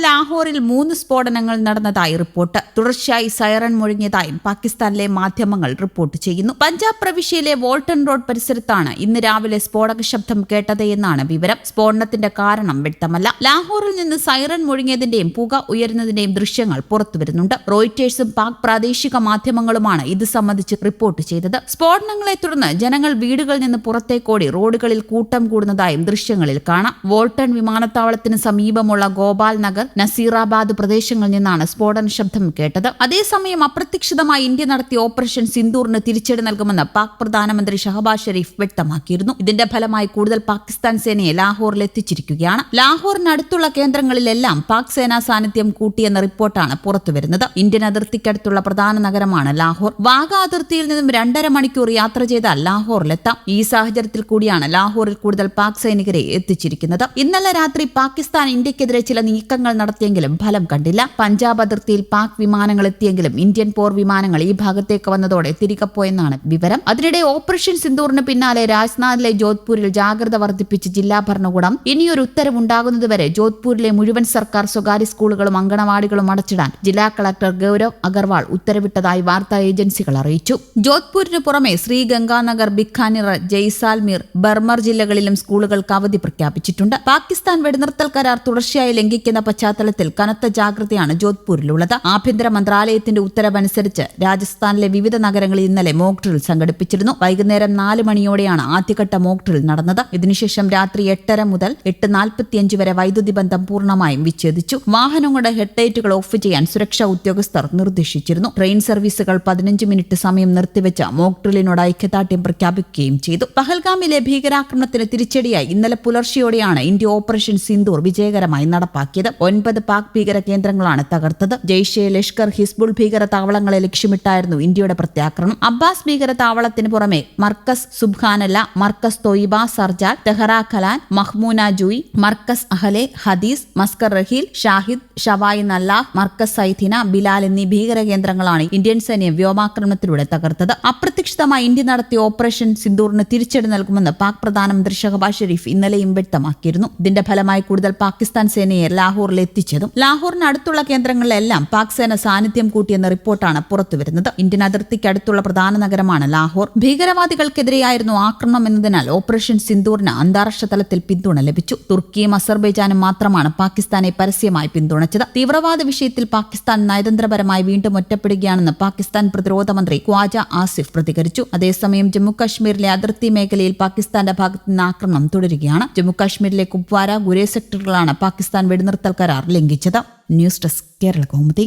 ലാഹോറിൽ മൂന്ന് സ്ഫോടനങ്ങൾ നടന്നതായി റിപ്പോർട്ട്. തുടർച്ചയായി സൈറൺ മുഴങ്ങിയതായും പാകിസ്ഥാനിലെ മാധ്യമങ്ങൾ റിപ്പോർട്ട് ചെയ്യുന്നു. പഞ്ചാബ് പ്രവിശ്യയിലെ വോൾട്ടൺ റോഡ് പരിസരത്താണ് ഇന്ന് രാവിലെ സ്ഫോടക ശബ്ദം കേട്ടത് എന്നാണ് വിവരം. സ്ഫോടനത്തിന്റെ കാരണം വ്യക്തമല്ല. ലാഹോറിൽ നിന്ന് സൈറൺ മുഴങ്ങിയതിന്റെയും പുക ഉയരുന്നതിന്റെയും ദൃശ്യങ്ങൾ പുറത്തുവരുന്നുണ്ട് റോയിറ്റേഴ്സും പാക് പ്രാദേശിക മാധ്യമങ്ങളുമാണ് ഇത് സംബന്ധിച്ച് റിപ്പോർട്ട് ചെയ്തത്. സ്ഫോടനങ്ങളെ തുടർന്ന് ജനങ്ങൾ വീടുകളിൽ നിന്ന് പുറത്തേക്കോടി റോഡുകളിൽ കൂട്ടം കൂടുന്നതായും ദൃശ്യങ്ങളിൽ കാണാം. വോൾട്ടൺ വിമാനത്താവളത്തിന് സമീപമുള്ള ഗോപാൽ നഗർ നസീറാബാദ് പ്രദേശങ്ങളിൽ നിന്നാണ് സ്ഫോടന ശബ്ദം കേട്ടത്. അതേസമയം അപ്രതീക്ഷിതമായി ഇന്ത്യ നടത്തിയ ഓപ്പറേഷൻ സിന്ദൂറിന് തിരിച്ചടി നൽകുമെന്ന് പാക് പ്രധാനമന്ത്രി ഷഹബാസ് ഷെരീഫ് വ്യക്തമാക്കിയിരുന്നു. ഇതിന്റെ ഫലമായി കൂടുതൽ പാകിസ്ഥാൻ സേനയെ ലാഹോറിൽ എത്തിച്ചിരിക്കുകയാണ്. ലാഹോറിനടുത്തുള്ള കേന്ദ്രങ്ങളിലെല്ലാം പാക് സേനാ സാന്നിധ്യം കൂട്ടിയെന്ന റിപ്പോർട്ടാണ് പുറത്തുവരുന്നത്. ഇന്ത്യൻ അതിർത്തിക്കടുത്തുള്ള പ്രധാന നഗരമാണ് ലാഹോർ. വാഗ അതിർത്തിയിൽ നിന്നും രണ്ടര മണിക്കൂർ യാത്ര ചെയ്താൽ ലാഹോറിലെത്താം. ഈ സാഹചര്യത്തിൽ കൂടിയാണ് ലാഹോറിൽ കൂടുതൽ പാക് സൈനികരെ എത്തിച്ചിരിക്കുന്നത്. ഇന്നലെ രാത്രി പാകിസ്ഥാൻ ഇന്ത്യക്കെതിരെ ചില നീക്കങ്ങൾ നടത്തിയെങ്കിലും ഫലം കണ്ടില്ല. പഞ്ചാബ് അതിർത്തിയിൽ പാക് വിമാനങ്ങൾ എത്തിയെങ്കിലും ഇന്ത്യൻ പോർ വിമാനങ്ങൾ ഈ ഭാഗത്തേക്ക് വന്നതോടെ തിരികെ പോയെന്നാണ് വിവരം. അതിനിടെ ഓപ്പറേഷൻ സിന്ദൂറിന് പിന്നാലെ രാജ്നാഥിലെ ജോധ്പൂരിൽ ജാഗ്രത വർദ്ധിപ്പിച്ച് ജില്ലാ ഭരണകൂടം ഇനിയൊരു ഉത്തരവുണ്ടാകുന്നതുവരെ ജോധ്പൂരിലെ മുഴുവൻ സർക്കാർ സ്വകാര്യ സ്കൂളുകളും അങ്കണവാടികളും അടച്ചിടാൻ ജില്ലാ കളക്ടർ ഗൌരവ് അഗർവാൾ ഉത്തരവിട്ടതായി വാർത്താ ഏജൻസികൾ അറിയിച്ചു. ജോധ്പൂരിന് പുറമെ ശ്രീഗംഗാനഗർ ബിഖാനിർ ജയ്സാൽമീർ ബർമർ ജില്ലകളിലും സ്കൂളുകൾക്ക് അവധി പ്രഖ്യാപിച്ചിട്ടുണ്ട്. പാകിസ്ഥാൻ വെടിനിർത്തൽ കരാർ തുടർച്ചയായി ലംഘിക്കുന്ന പശ്ചാത്തലത്തിൽ കനത്ത ജാഗ്രതയാണ് ജോധ്പൂരിലുള്ളത്. ആഭ്യന്തര മന്ത്രാലയത്തിന്റെ ഉത്തരവനുസരിച്ച് രാജസ്ഥാനിലെ വിവിധ നഗരങ്ങളിൽ ഇന്നലെ മോക് ഡ്രിൽ സംഘടിപ്പിച്ചിരുന്നു. വൈകുന്നേരം നാല് മണിയോടെയാണ് ആദ്യഘട്ട മോക് ഡ്രിൽ നടന്നത്. ഇതിനുശേഷം രാത്രി എട്ടര മുതൽ എട്ട് നാൽപ്പത്തിയഞ്ച് വരെ വൈദ്യുതി ബന്ധം പൂർണമായും വിച്ഛേദിച്ചു. വാഹനങ്ങളുടെ ഹെഡ്ലൈറ്റുകൾ ഓഫ് ചെയ്യാൻ സുരക്ഷാ ഉദ്യോഗസ്ഥർ നിർദ്ദേശിച്ചിരുന്നു. ട്രെയിൻ സർവീസുകൾ പതിനഞ്ച് മിനിറ്റ് സമയം നിർത്തിവെച്ച മോക് ഡ്രില്ലിനോട് ഐക്യദാർഢ്യം പ്രഖ്യാപിക്കുകയും ചെയ്തു. പഹൽഗാമിലെ ഭീകരാക്രമണത്തിന് തിരിച്ചടിയായി ഇന്നലെ പുലർച്ചെയോടെയാണ് ഇന്ത്യ ഓപ്പറേഷൻ സിന്ദൂർ വിജയകരമായി നടപ്പാക്കിയത്. ഒൻപത് പാക് ഭീകര കേന്ദ്രങ്ങളാണ് തകർത്തത്. ജെയ്ഷെ ലഷ്കർ ഹിസ്ബുൾ ഭീകര താവളങ്ങളെ ലക്ഷ്യമിട്ടായിരുന്നു ഇന്ത്യയുടെ പ്രത്യാക്രമണം. അബ്ബാസ് ഭീകര താവളത്തിന് പുറമെ മർക്കസ് സുബ്ഖാനല്ല മർക്കസ് തൊയ്ബ സർജാൽ തെഹറ ഖലാൻ മഹ്മൂന ജൂയി മർക്കസ് അഹലെ ഹദീസ് മസ്കർ റഹീൽ ഷാഹിദ് ഷവായി നല്ലാഹ് മർക്കസ് സൈഥിന ബിലാൽ എന്നീ ഭീകര കേന്ദ്രങ്ങളാണ് ഇന്ത്യൻ സൈന്യം വ്യോമാക്രമണത്തിലൂടെ തകർത്തത്. അപ്രതീക്ഷിതമായി ഇന്ത്യ നടത്തിയ ഓപ്പറേഷൻ സിന്ദൂറിന് തിരിച്ചടി നൽകുമെന്ന് പാക് പ്രധാനമന്ത്രി ഷഹബാസ് ഷെരീഫ് ഇന്നലെയും വ്യക്തമാക്കിയിരുന്നു. ഇതിന്റെ ഫലമായി കൂടുതൽ പാകിസ്ഥാൻ സേനയെ ലാഹോറിൽ എത്തിച്ചതും ലാഹോറിനടുത്തുള്ള കേന്ദ്രങ്ങളിലെല്ലാം പാക് സേന സാന്നിധ്യം കൂട്ടിയെന്ന റിപ്പോർട്ടാണ് പുറത്തുവരുന്നത്. ഇന്ത്യൻ അതിർത്തിക്കടുത്തുള്ള പ്രധാന നഗരമാണ് ലാഹോർ. ഭീകരവാദികൾക്കെതിരെയായിരുന്നു ആക്രമണം എന്നതിനാൽ ഓപ്പറേഷൻ സിന്ദൂറിന് അന്താരാഷ്ട്ര തലത്തിൽ പിന്തുണ ലഭിച്ചു. തുർക്കിയും അസർബൈജാനും മാത്രമാണ് പാകിസ്ഥാനെ പരസ്യമായി പിന്തുണച്ചത്. തീവ്രവാദ വിഷയത്തിൽ പാകിസ്ഥാൻ നയതന്ത്രപരമായി വീണ്ടും ഒറ്റപ്പെടുകയാണെന്ന് പാകിസ്ഥാൻ പ്രതിരോധ മന്ത്രി ഖ്വാജ ആസിഫ് പ്രതികരിച്ചു. അതേസമയം ജമ്മുകശ്മീരിലെ അതിർത്തി മേഖലയിൽ പാകിസ്ഥാന്റെ ഭാഗത്തുനിന്ന് ആക്രമണം തുടരുകയാണ്. ജമ്മുകാശ്മീരിലെ കുപ്വാര ഗുരേ സെക്ടറുകളാണ് പാകിസ്ഥാൻ വെടിനിർത്തൽ കരാർ ലംഘിച്ചത് ന്യൂസ് ഡെസ്ക് കേരള കൗമുദി.